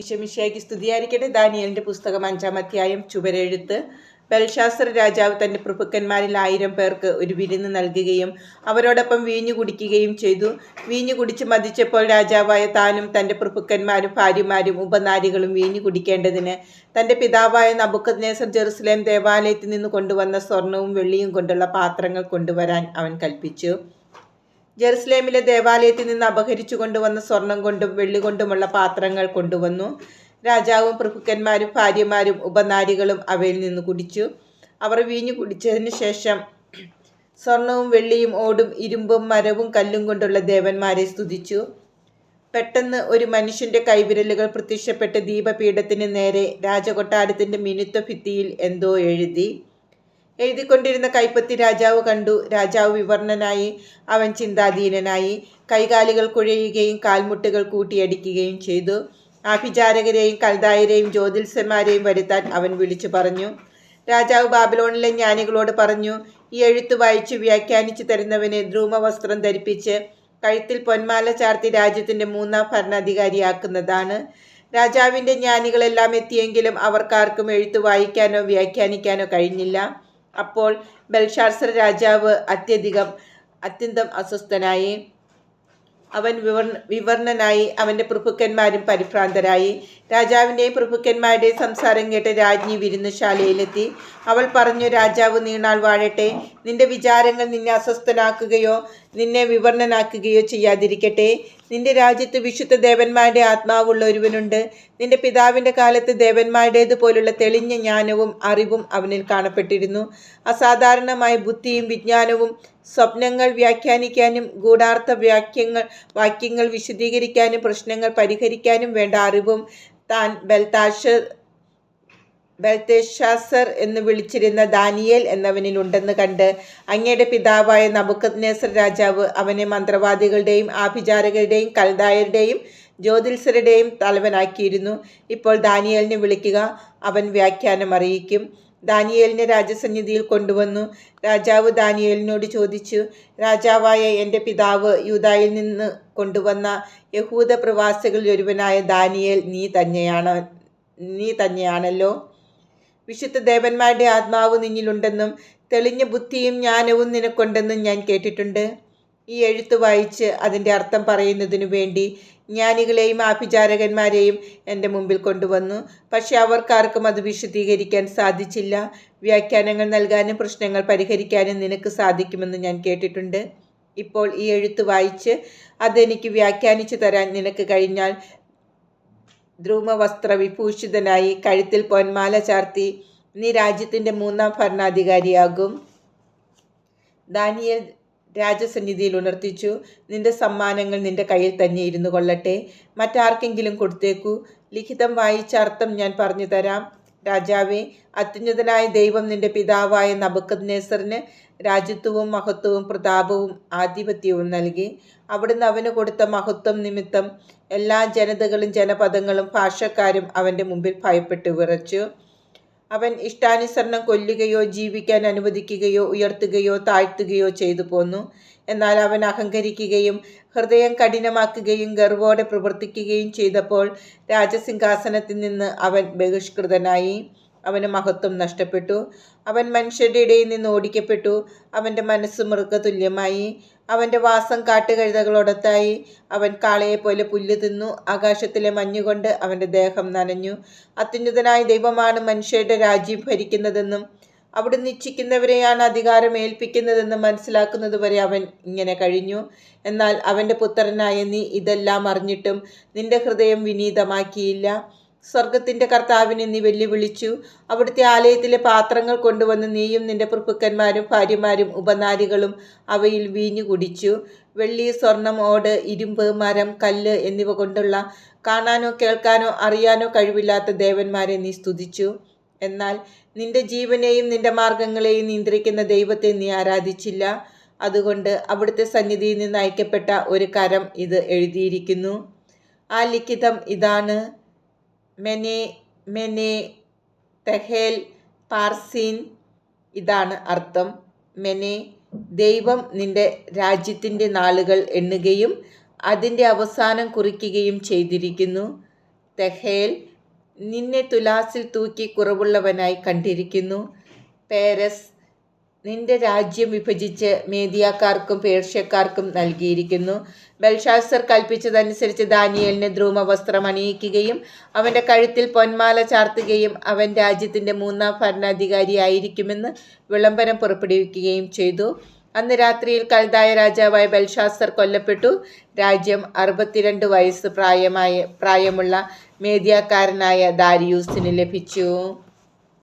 ഈശമിഷയ്ക്ക് സ്തുതിയായിരിക്കട്ടെ. ദാനിയലിന്റെ പുസ്തകം അഞ്ചാം അധ്യായം ചുവരെഴുത്ത്. ബൽശാസ്ത്ര രാജാവ് തന്റെ പ്രഭുക്കന്മാരിൽ ആയിരം പേർക്ക് ഒരു വിരുന്ന് നൽകുകയും അവരോടൊപ്പം വീഞ്ഞു കുടിക്കുകയും ചെയ്തു. വീഞ്ഞു കുടിച്ച് മതിച്ചപ്പോൾ രാജാവായ താനും തന്റെ പ്രഭുക്കന്മാരും ഭാര്യമാരും ഉപനാരികളും വീഞ്ഞു കുടിക്കേണ്ടതിന് തന്റെ പിതാവായ നബുക്കദ്നേസർ ജെറുസലേം ദേവാലയത്തിൽ നിന്ന് കൊണ്ടുവന്ന സ്വർണവും വെള്ളിയും കൊണ്ടുള്ള പാത്രങ്ങൾ കൊണ്ടുവരാൻ അവൻ കൽപ്പിച്ചു. ജെറുസലേമിലെ ദേവാലയത്തിൽ നിന്ന് അപഹരിച്ചു കൊണ്ടുവന്ന സ്വർണം കൊണ്ടും വെള്ളി കൊണ്ടുമുള്ള പാത്രങ്ങൾ കൊണ്ടുവന്നു. രാജാവും പ്രഭുക്കന്മാരും ഭാര്യമാരും ഉപനാരികളും അവയിൽ നിന്ന് കുടിച്ചു. അവർ വീഞ്ഞു കുടിച്ചതിന് ശേഷം സ്വർണവും വെള്ളിയും ഓടും ഇരുമ്പും മരവും കല്ലും കൊണ്ടുള്ള ദേവന്മാരെ സ്തുതിച്ചു. പെട്ടെന്ന് ഒരു മനുഷ്യന്റെ കൈവിരലുകൾ പ്രത്യക്ഷപ്പെട്ട് ദീപപീഠത്തിന് നേരെ രാജകൊട്ടാരത്തിന്റെ മിനുത്ത ഭിത്തിയിൽ എന്തോ എഴുതി. എഴുതിക്കൊണ്ടിരുന്ന കൈപ്പത്തി രാജാവ് കണ്ടു. രാജാവ് വിവർണനായി അവൻ ചിന്താധീനനായി കൈകാലുകൾ കുഴയുകയും കാൽമുട്ടുകൾ കൂട്ടിയടിക്കുകയും ചെയ്തു. ആഭിചാരകരെയും കൽദായരെയും ജ്യോതിൽസന്മാരെയും വരുത്താൻ അവൻ വിളിച്ചു പറഞ്ഞു. രാജാവ് ബാബിലോണിലെ ജ്ഞാനികളോട് പറഞ്ഞു ഈ എഴുത്ത് വായിച്ചു വ്യാഖ്യാനിച്ചു തരുന്നവനെ ധ്രൂമവസ്ത്രം ധരിപ്പിച്ച് കഴുത്തിൽ പൊന്മാല ചാർത്തി രാജ്യത്തിന്റെ മൂന്നാം ഭരണാധികാരിയാക്കുന്നതാണ്. രാജാവിന്റെ ജ്ഞാനികളെല്ലാം എത്തിയെങ്കിലും അവർക്കാർക്കും എഴുത്ത് വായിക്കാനോ വ്യാഖ്യാനിക്കാനോ കഴിഞ്ഞില്ല. അപ്പോൾ ബൽഷാർസർ രാജാവ് അത്യധികം അത്യന്തം അസ്വസ്ഥനായി. അവൻ വിവർ വിവർണനായി. അവന്റെ പ്രഭുക്കന്മാരും പരിഭ്രാന്തരായി. രാജാവിന്റെയും പ്രഭുക്കന്മാരുടെയും സംസാരം കേട്ട് രാജ്ഞി വിരുന്നുശാലയിലെത്തി അവൾ പറഞ്ഞു രാജാവ് നീണാൾ വാഴട്ടെ. നിന്റെ വിചാരങ്ങൾ നിന്നെ അസ്വസ്ഥനാക്കുകയോ നിന്നെ വിവർണനാക്കുകയോ ചെയ്യാതിരിക്കട്ടെ. നിന്റെ രാജ്യത്ത് വിശുദ്ധ ദേവന്മാരുടെ ആത്മാവുള്ള ഒരുവനുണ്ട്. നിന്റെ പിതാവിന്റെ കാലത്ത് ദേവന്മാരുടേതുപോലുള്ള തെളിഞ്ഞ ജ്ഞാനവും അറിവും അവനിൽ കാണപ്പെട്ടിരുന്നു. അസാധാരണമായ ബുദ്ധിയും വിജ്ഞാനവും സ്വപ്നങ്ങൾ വ്യാഖ്യാനിക്കാനും ഗൂഢാർത്ഥ വാക്യങ്ങൾ വാക്യങ്ങൾ വിശദീകരിക്കാനും പ്രശ്നങ്ങൾ പരിഹരിക്കാനും വേണ്ട അറിവും താൻ ബൽതാഷർ ബൽത്തേഷാസർ എന്ന് വിളിച്ചിരുന്ന ദാനിയേൽ എന്നവനിൽ എന്നവനിലുണ്ടെന്ന് കണ്ട് അങ്ങയുടെ പിതാവായ നബുക്കദ്നേസർ രാജാവ് അവനെ മന്ത്രവാദികളുടെയും ആഭിചാരകരുടെയും കൽദായരുടെയും ജ്യോതിൽസരുടെയും തലവനാക്കിയിരുന്നു. ഇപ്പോൾ ദാനിയേലിനെ വിളിക്കുക അവൻ വ്യാഖ്യാനം അറിയിക്കും. ദാനിയേലിനെ രാജസന്നിധിയിൽ കൊണ്ടുവന്നു. രാജാവ് ദാനിയേലിനോട് ചോദിച്ചു രാജാവായ എന്റെ പിതാവ് യൂതായിൽ നിന്ന് കൊണ്ടുവന്ന യഹൂദ പ്രവാസികളിൽ ഒരുവനായ ദാനിയേൽ നീ തന്നെയാണ് നീ തന്നെയാണല്ലോ? വിശുദ്ധ ദേവന്മാരുടെ ആത്മാവ് നിന്നിലുണ്ടെന്നും തെളിഞ്ഞ ബുദ്ധിയും ജ്ഞാനവും നിനക്കുണ്ടെന്നും ഞാൻ കേട്ടിട്ടുണ്ട്. ഈ എഴുത്ത് വായിച്ച് അതിന്റെ അർത്ഥം പറയുന്നതിനു വേണ്ടി ജ്ഞാനികളെയും ആഭിചാരകന്മാരെയും എന്റെ മുമ്പിൽ കൊണ്ടുവന്നു. പക്ഷെ അവർക്കാർക്കും അത് വിശദീകരിക്കാൻ സാധിച്ചില്ല. വ്യാഖ്യാനങ്ങൾ നൽകാനും പ്രശ്നങ്ങൾ പരിഹരിക്കാനും നിനക്ക് സാധിക്കുമെന്ന് ഞാൻ കേട്ടിട്ടുണ്ട്. ഇപ്പോൾ ഈ എഴുത്ത് വായിച്ച് അതെനിക്ക് വ്യാഖ്യാനിച്ചു തരാൻ നിനക്ക് കഴിഞ്ഞാൽ ധ്രുവവസ്ത്ര വിഭൂഷിതനായി കഴുത്തിൽ പൊന്മാല ചാർത്തി നീ രാജ്യത്തിന്റെ മൂന്നാം ഭരണാധികാരിയാകും. ദാനിയൽ രാജസന്നിധിയിൽ ഉണർത്തിച്ചു നിന്റെ സമ്മാനങ്ങൾ നിന്റെ കയ്യിൽ തന്നെ ഇരുന്നു കൊള്ളട്ടെ. മറ്റാർക്കെങ്കിലും കൊടുത്തേക്കൂ. ലിഖിതം വായിച്ച അർത്ഥം ഞാൻ പറഞ്ഞു തരാം. രാജാവേ അത്യുന്നതനായ ദൈവം നിന്റെ പിതാവായ നബുക്കദ്നേസറിന് രാജ്യത്വവും മഹത്വവും പ്രതാപവും ആധിപത്യവും നൽകി. അവിടുന്ന് അവന് കൊടുത്ത മഹത്വം നിമിത്തം എല്ലാ ജനതകളും ജനപദങ്ങളും ഭാഷക്കാരും അവന്റെ മുമ്പിൽ ഭയപ്പെട്ട് വിറച്ചു. അവൻ ഇഷ്ടാനുസരണം കൊല്ലുകയോ ജീവിക്കാൻ അനുവദിക്കുകയോ ഉയർത്തുകയോ താഴ്ത്തുകയോ ചെയ്തു പോന്നു. എന്നാൽ അവൻ അഹങ്കരിക്കുകയും ഹൃദയം കഠിനമാക്കുകയും ഗർവോടെ പ്രവർത്തിക്കുകയും ചെയ്തപ്പോൾ രാജസിംഹാസനത്തിൽ നിന്ന് അവൻ ബഹിഷ്കൃതനായി. അവന് മഹത്വം നഷ്ടപ്പെട്ടു. അവൻ മനുഷ്യരുടെ ഇടയിൽ നിന്ന് ഓടിക്കപ്പെട്ടു. അവന്റെ മനസ്സ് മൃഗതുല്യമായി. അവന്റെ വാസം കാട്ടുകഴുതകളോടൊത്തായി. അവൻ കാളയെപ്പോലെ പോലെ പുല്ല് തിന്നു. ആകാശത്തിലെ മഞ്ഞുകൊണ്ട് അവന്റെ ദേഹം നനഞ്ഞു. അത്യുന്നതനായ ദൈവമാണ് മനുഷ്യരുടെ രാജ്യം ഭരിക്കുന്നതെന്നും അവിടെ നിശ്ചിക്കുന്നവരെയാണ് അധികാരം ഏൽപ്പിക്കുന്നതെന്ന് മനസ്സിലാക്കുന്നത് വരെ അവൻ ഇങ്ങനെ കഴിഞ്ഞു. എന്നാൽ അവന്റെ പുത്രനായ നീ ഇതെല്ലാം അറിഞ്ഞിട്ടും നിന്റെ ഹൃദയം വിനീതമാക്കിയില്ല. സ്വർഗത്തിന്റെ കർത്താവിനെ നീ വെല്ലുവിളിച്ചു. അവിടുത്തെ ആലയത്തിലെ പാത്രങ്ങൾ കൊണ്ടുവന്ന് നീയും നിന്റെ പ്രഭുക്കന്മാരും ഭാര്യമാരും ഉപനാരികളും അവയിൽ വീഞ്ഞു കുടിച്ചു. വെള്ളി സ്വർണം ഓട് ഇരുമ്പ് മരം കല്ല് എന്നിവ കൊണ്ടുള്ള കാണാനോ കേൾക്കാനോ അറിയാനോ കഴിവില്ലാത്ത ദേവന്മാരെ നീ സ്തുതിച്ചു. എന്നാൽ നിന്റെ ജീവനെയും നിന്റെ മാർഗങ്ങളെയും നിയന്ത്രിക്കുന്ന ദൈവത്തെ നീ ആരാധിച്ചില്ല. അതുകൊണ്ട് അവിടുത്തെ സന്നിധിയിൽ നിന്ന് അയക്കപ്പെട്ട ഒരു കരം ഇത് എഴുതിയിരിക്കുന്നു. ആ ലിഖിതം ഇതാണ്. മെനെ മെനെ തെഹേൽ പാർസീൻ ഇതാണ് അർത്ഥം. മെനെ ദൈവം നിന്റെ രാജ്യത്തിന്റെ നാളുകൾ എണ്ണുകയും അതിന്റെ അവസാനം കുറിക്കുകയും ചെയ്തിരിക്കുന്നു. തെഹേൽ നിന്നെ തുലാസിൽ തൂക്കി കുറവുള്ളവനായി കണ്ടിരിക്കുന്നു. പേരസ് നിന്റെ രാജ്യം വിഭജിച്ച് മേദിയാക്കാർക്കും പേർഷ്യക്കാർക്കും നൽകിയിരിക്കുന്നു. ബൽഷാസർ കൽപ്പിച്ചതനുസരിച്ച് ദാനിയലിന് ധ്രൂമ വസ്ത്രം അണിയിക്കുകയും അവന്റെ കഴുത്തിൽ പൊന്മാല ചാർത്തുകയും അവൻ രാജ്യത്തിന്റെ മൂന്നാം ഭരണാധികാരിയായിരിക്കുമെന്ന് വിളംബരം പുറപ്പെടുവിക്കുകയും ചെയ്തു. അന്ന് രാത്രിയിൽ കൽതായ രാജാവായ ബൽഷാസർ കൊല്ലപ്പെട്ടു. രാജ്യം അറുപത്തിരണ്ട് വയസ്സ് പ്രായമായ പ്രായമുള്ള മേദ്യാക്കാരനായ ദാരിയൂസിന് ലഭിച്ചു.